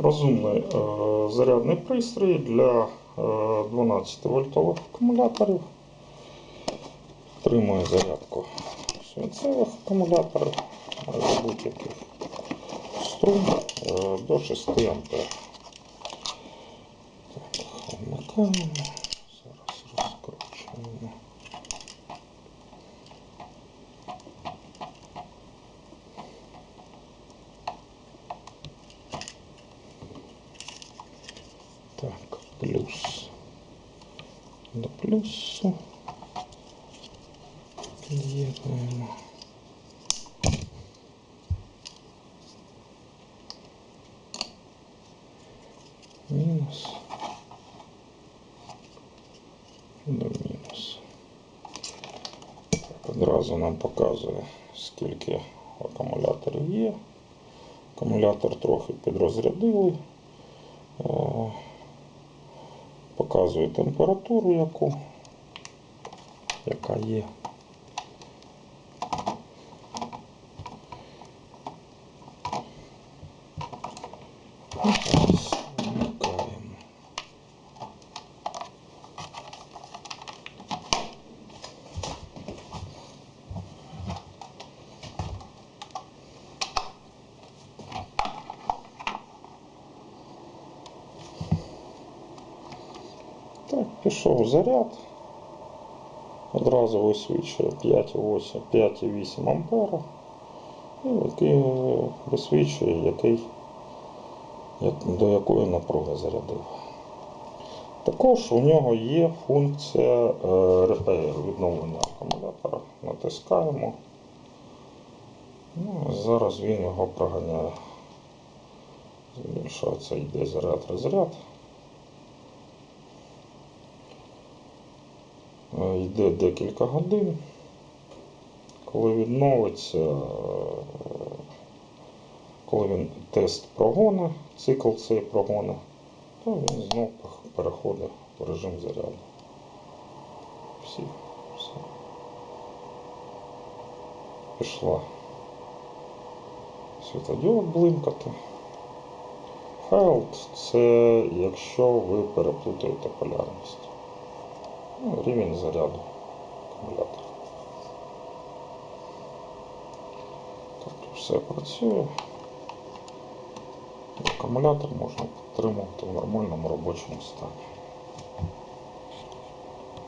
Розумний е, зарядний пристрій для е, 12 вольтових акумуляторів. Тримає зарядку свинцевих акумуляторів, з будь-яких струм е, до 6 ампер. Так, вмикаємо. Зараз розкручуємо. Так, плюс до плюсу. Під'єднуємо. Мінус. До мінус. Одразу нам показує, скільки акумуляторів є. Акумулятор трохи підрозрядили. Показує температуру, яку, яка є. І зараз вмикаємо. Так, пішов заряд. Одразу висвічує 5,8 5,8 ампера. І висвічує, який, як- до якої напруги зарядив. Також у нього є функція е, репейр, відновлення акумулятора. Натискаємо. Ну, зараз він його проганяє. Збільшується, йде заряд Йде декілька годин. Коли відновиться, е, коли він тест прогони, цикл цей прогони, то він знов пах- переходить в режим заряду. Всі, все. Пішла світлодіод блимкати. Failed – це якщо ви переплутаєте полярність. Ну, рівень заряду акумулятора. Тобто все працює. Акумулятор можна підтримувати в нормальному робочому стані.